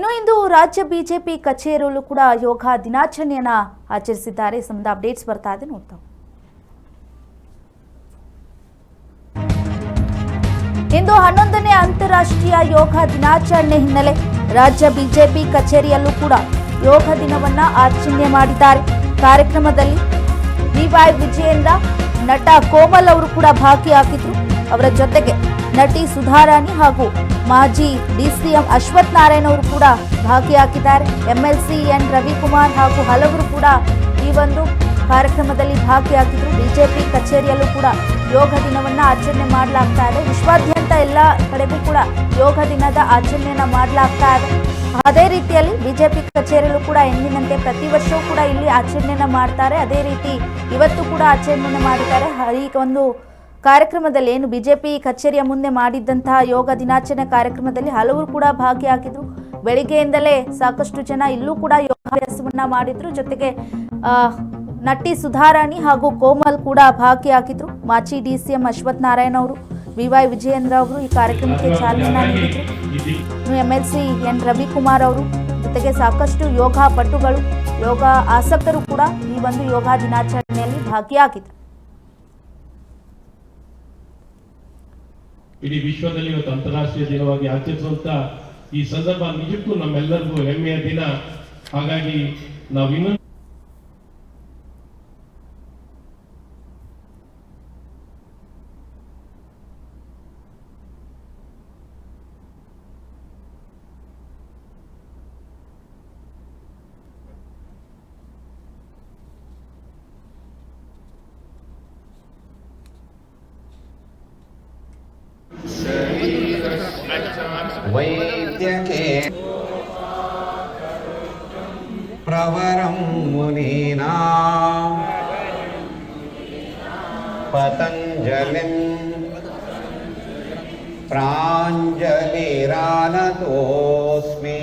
ಇನ್ನು ಇಂದು ರಾಜ್ಯ ಬಿಜೆಪಿ ಕಚೇರಿಯಲ್ಲೂ ಕೂಡ ಯೋಗ ದಿನಾಚರಣೆಯನ್ನ ಆಚರಿಸಿದ್ದಾರೆ. ಈ ಸಂಬಂಧ ಅಪ್ಡೇಟ್ಸ್ ಬರ್ತಾ ಇದೆ. ನೋಡ್ತಾ ಇಂದು ಹನ್ನೊಂದನೇ ಅಂತಾರಾಷ್ಟ್ರೀಯ ಯೋಗ ದಿನಾಚರಣೆ ಹಿನ್ನೆಲೆ ರಾಜ್ಯ ಬಿಜೆಪಿ ಕಚೇರಿಯಲ್ಲೂ ಕೂಡ ಯೋಗ ದಿನವನ್ನ ಆಚರಣೆ ಮಾಡಿದ್ದಾರೆ. ಕಾರ್ಯಕ್ರಮದಲ್ಲಿ ಡಿವೈ ವಿಜಯೇಂದ್ರ, ನಟ ಕೋಮಲ್ ಅವರು ಕೂಡ ಭಾಗಿಯಾಗಿದ್ರು. ಅವರ ಜೊತೆಗೆ ನಟಿ ಸುಧಾರಾಣಿ ಹಾಗೂ ಮಾಜಿ ಡಿಸಿಎಂ ಅಶ್ವಥ್ ನಾರಾಯಣ್ ಅವರು ಕೂಡ ಭಾಗಿಯಾಗಿದ್ದಾರೆ ಎಂಎಲ್ಸಿ ಎನ್ ರವಿಕುಮಾರ್ ಹಾಗೂ ಹಲವರು ಕೂಡ ಈ ಒಂದು ಕಾರ್ಯಕ್ರಮದಲ್ಲಿ ಭಾಗಿಯಾಗಿದ್ರು ಬಿಜೆಪಿ ಕಚೇರಿಯಲ್ಲೂ ಕೂಡ ಯೋಗ ದಿನವನ್ನು ಆಚರಣೆ ಮಾಡಲಾಗ್ತಾ ಇದೆ. ವಿಶ್ವಾದ್ಯಂತ ಎಲ್ಲ ಕಡೆಗೂ ಕೂಡ ಯೋಗ ದಿನದ ಆಚರಣೆಯನ್ನು ಮಾಡಲಾಗ್ತಾ ಇದೆ. ಅದೇ ರೀತಿಯಲ್ಲಿ ಬಿಜೆಪಿ ಕಚೇರಿಯಲ್ಲೂ ಕೂಡ ಎಂದಿನಂತೆ ಪ್ರತಿ ವರ್ಷವೂ ಕೂಡ ಇಲ್ಲಿ ಆಚರಣೆಯನ್ನು ಮಾಡ್ತಾರೆ. ಅದೇ ರೀತಿ ಇವತ್ತು ಕೂಡ ಆಚರಣೆಯನ್ನು ಮಾಡಿದ್ದಾರೆ. ಈಗ ಒಂದು ಕಾರ್ಯಕ್ರಮದಲ್ಲಿ ಏನು ಬಿಜೆಪಿ ಕಚೇರಿಯ ಮುಂದೆ ಮಾಡಿದ್ದಂತಹ ಯೋಗ ದಿನಾಚರಣೆ ಕಾರ್ಯಕ್ರಮದಲ್ಲಿ ಹಲವರು ಕೂಡ ಭಾಗಿಯಾಗಿದ್ರು ಬೆಳಿಗ್ಗೆಯಿಂದಲೇ ಸಾಕಷ್ಟು ಜನ ಇಲ್ಲೂ ಕೂಡ ಯೋಗಾಭ್ಯಾಸವನ್ನ ಮಾಡಿದ್ರು. ಜೊತೆಗೆ ನಟಿ ಸುಧಾರಾಣಿ ಹಾಗೂ ಕೋಮಲ್ ಕೂಡ ಭಾಗಿಯಾಗಿದ್ರು. ಮಾಜಿ D C M Ashwath Narayana ಅವರು, ವಿ ವೈ ವಿಜಯೇಂದ್ರ ಅವರು ಈ ಕಾರ್ಯಕ್ರಮಕ್ಕೆ ಚಾಲನೆ ನೀಡಿದ್ರು. M L C N Ravikumar ಅವರು, ಜೊತೆಗೆ ಸಾಕಷ್ಟು ಯೋಗ ಪಟುಗಳು, ಯೋಗ ಆಸಕ್ತರು ಕೂಡ ಈ ಒಂದು ಯೋಗ ದಿನಾಚರಣೆಯಲ್ಲಿ ಭಾಗಿಯಾಗಿದ್ರು ಇಡೀ ವಿಶ್ವದಲ್ಲಿ ಇವತ್ತು ಅಂತಾರಾಷ್ಟ್ರೀಯ ದಿನವಾಗಿ ಆಚರಿಸುವಂತ ಈ ಸಂದರ್ಭ ನಿಜಕ್ಕೂ ನಮ್ಮೆಲ್ಲರಿಗೂ ಹೆಮ್ಮೆಯ ದಿನ. ಹಾಗಾಗಿ ನಾವು वैद्यके प्रवरं मुनीना। पतञ्जलिं प्राञ्जलिरानतोऽस्मि।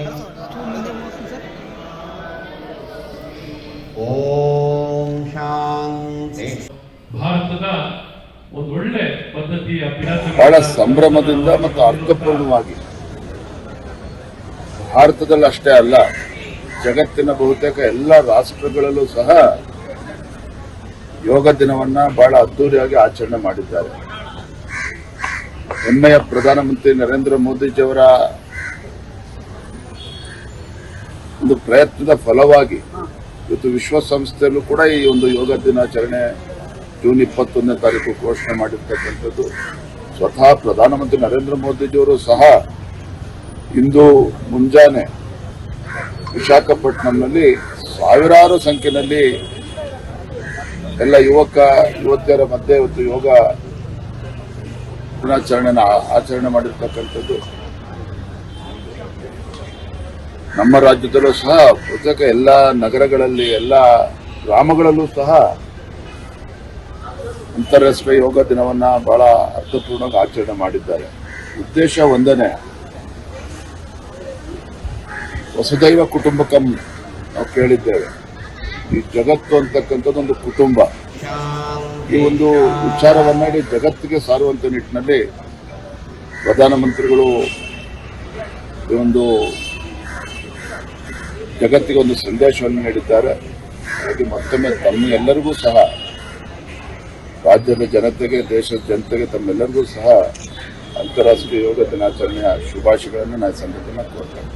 ॐ शान्ति। ಬಹಳ ಸಂಭ್ರಮದಿಂದ ಮತ್ತು ಅರ್ಥಪೂರ್ಣವಾಗಿ. ಭಾರತದಲ್ಲಿ ಅಷ್ಟೇ ಅಲ್ಲ, ಜಗತ್ತಿನ ಬಹುತೇಕ ಎಲ್ಲ ರಾಷ್ಟ್ರಗಳಲ್ಲೂ ಸಹ ಯೋಗ ದಿನವನ್ನ ಬಹಳ ಅದ್ದೂರಿಯಾಗಿ ಆಚರಣೆ ಮಾಡಿದ್ದಾರೆ. ಹೆಮ್ಮೆಯ ಪ್ರಧಾನಮಂತ್ರಿ ನರೇಂದ್ರ ಮೋದಿಜಿಯವರ ಒಂದು ಪ್ರಯತ್ನದ ಫಲವಾಗಿ, ಇವತ್ತು ವಿಶ್ವಸಂಸ್ಥೆಯಲ್ಲೂ ಕೂಡ ಈ ಒಂದು ಯೋಗ ದಿನಾಚರಣೆ ಜೂನ್ ಇಪ್ಪತ್ತೊಂದನೇ ತಾರೀಕು ಘೋಷಣೆ ಮಾಡಿರ್ತಕ್ಕಂಥದ್ದು. ಸ್ವತಃ ಪ್ರಧಾನಮಂತ್ರಿ ನರೇಂದ್ರ ಮೋದಿಜಿಯವರು ಸಹ ಇಂದು ಮುಂಜಾನೆ ವಿಶಾಖಪಟ್ಟಣಂನಲ್ಲಿ ಸಾವಿರಾರು ಸಂಖ್ಯೆಯಲ್ಲಿ ಎಲ್ಲ ಯುವಕ, ಯುವತಿಯರ ಮಧ್ಯೆ ಇವತ್ತು ಯೋಗ ದಿನಾಚರಣೆನ ಆಚರಣೆ ಮಾಡಿರ್ತಕ್ಕಂಥದ್ದು. ನಮ್ಮ ರಾಜ್ಯದಲ್ಲೂ ಸಹ ಪ್ರತ್ಯೇಕ ಎಲ್ಲ ನಗರಗಳಲ್ಲಿ, ಎಲ್ಲ ಗ್ರಾಮಗಳಲ್ಲೂ ಸಹ ಅಂತಾರಾಷ್ಟ್ರೀಯ ಯೋಗ ದಿನವನ್ನ ಬಹಳ ಅರ್ಥಪೂರ್ಣವಾಗಿ ಆಚರಣೆ ಮಾಡಿದ್ದಾರೆ. ಉದ್ದೇಶ ಒಂದನೇ, ವಸುದೈವ ಕುಟುಂಬಕಂ ನಾವು ಕೇಳಿದ್ದೇವೆ. ಈ ಜಗತ್ತು ಅಂತಕ್ಕಂಥದ್ದು ಒಂದು ಕುಟುಂಬ. ಈ ಒಂದು ವಿಚಾರವನ್ನಾಡಿ ಜಗತ್ತಿಗೆ ಸಾರುವಂತ ನಿಟ್ಟಿನಲ್ಲಿ ಪ್ರಧಾನಮಂತ್ರಿಗಳು ಈ ಒಂದು ಜಗತ್ತಿಗೆ ಒಂದು ಸಂದೇಶವನ್ನು ನೀಡಿದ್ದಾರೆ. ಹಾಗೆ ಮತ್ತೊಮ್ಮೆ ತಮ್ಮ ಎಲ್ಲರಿಗೂ ಸಹ ರಾಜ್ಯದ ಜನತೆಗೆ ದೇಶದ ಜನತೆಗೆ ತಮ್ಮೆಲ್ಲರಿಗೂ ಸಹ ಅಂತಾರಾಷ್ಟ್ರೀಯ ಯೋಗ ದಿನಾಚರಣೆಯ ಶುಭಾಶಯಗಳನ್ನು ನಾನು ಸಂಘಟನೆ ಕೋರ್ತೇನೆ